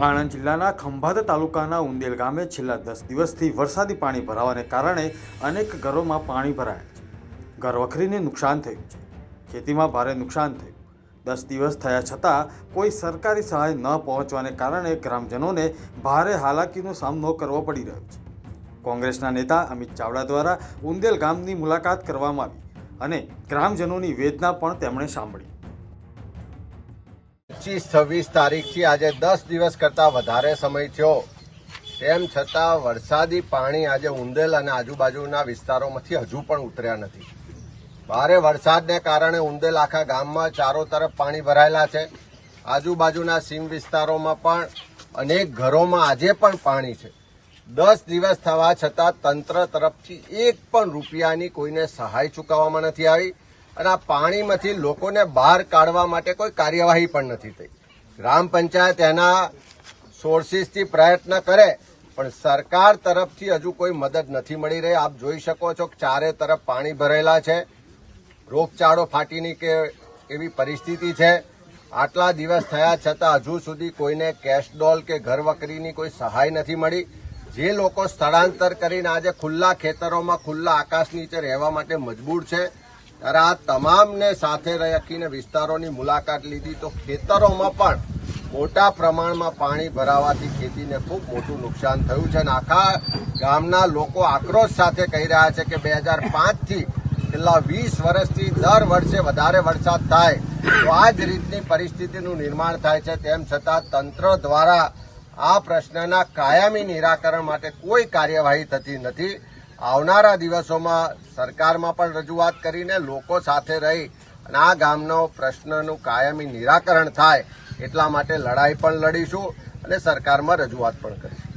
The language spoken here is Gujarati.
આણંદ જિલ્લાના ખંભાત તાલુકાના ઉંદેલ ગામે છેલ્લા દસ દિવસથી વરસાદી પાણી ભરાવાને કારણે અનેક ઘરોમાં પાણી ભરાયા છે. ઘર વખરીને નુકસાન થયું છે. ખેતીમાં ભારે નુકસાન થયું. દસ દિવસ થયા છતાં કોઈ સરકારી સહાય ન પહોંચવાને કારણે ગ્રામજનોને ભારે હાલાકીનો સામનો કરવો પડી રહ્યો છે. કોંગ્રેસના નેતા અમિત ચાવડા દ્વારા ઉંદેલ ગામની મુલાકાત કરવામાં આવી અને ગ્રામજનોની વેદના પણ તેમણે સાંભળી. પચીસ, છવ્વીસ તારીખથી આજે દસ દિવસ કરતાં વધારે સમય થયો. તેમ છતાં વરસાદી પાણી આજે ઉંદેલ અને આજુબાજુના વિસ્તારોમાંથી હજુ પણ ઉતર્યા નથી. ભારે વરસાદને કારણે ઉંદેલ આખા ગામમાં ચારો તરફ પાણી ભરાયેલા છે. આજુબાજુના સીમ વિસ્તારોમાં પણ અનેક ઘરોમાં આજે પણ પાણી છે. દસ દિવસ થવા છતાં તંત્ર તરફથી એક પણ રૂપિયાની કોઈને સહાય ચૂકવવામાં નથી આવી. અને આ પાણીમાંથી લોકોને બહાર કાઢવા માટે કોઈ કાર્યવાહી પણ નથી થઈ. ગ્રામ પંચાયત એના સોર્સિસથી પ્રયત્ન કરે, પણ સરકાર તરફથી હજુ કોઈ મદદ નથી મળી રહી. આપ જોઈ શકો છો કે ચારે તરફ પાણી ભરેલા છે. રોગચાળો ફાટીની કે એવી પરિસ્થિતિ છે. આટલા દિવસ થયા છતાં હજુ સુધી કોઈને કેશ ડોલ કે ઘર વકરીની કોઈ સહાય નથી મળી. જે લોકો સ્થળાંતર કરીને આજે ખુલ્લા ખેતરોમાં ખુલ્લા આકાશ નીચે રહેવા માટે મજબૂર છે ત્યારે આ તમામને સાથે રાખીને વિસ્તારોની મુલાકાત લીધી તો ખેતરોમાં પણ મોટા પ્રમાણમાં પાણી ભરાવાથી ખેતીને ખૂબ મોટું નુકસાન થયું છે અને આખા ગામના લોકો આક્રોશ સાથે કહી રહ્યા છે કે બે હજાર પાંચથી છેલ્લા વીસ વર્ષથી દર વર્ષે વધારે વરસાદ થાય તો આ જ રીતની પરિસ્થિતિનું નિર્માણ થાય છે. તેમ છતાં તંત્ર દ્વારા આ પ્રશ્નના કાયમી નિરાકરણ માટે કોઈ કાર્યવાહી થતી નથી. આવનારા દિવસોમાં સરકારમાં પણ રજૂઆત કરીને લોકો સાથે રહી અને આ ગામનો પ્રશ્નનું કાયમી નિરાકરણ થાય એટલા માટે લડાઈ પણ લડીશું અને સરકારમાં રજૂઆત પણ કરીશું.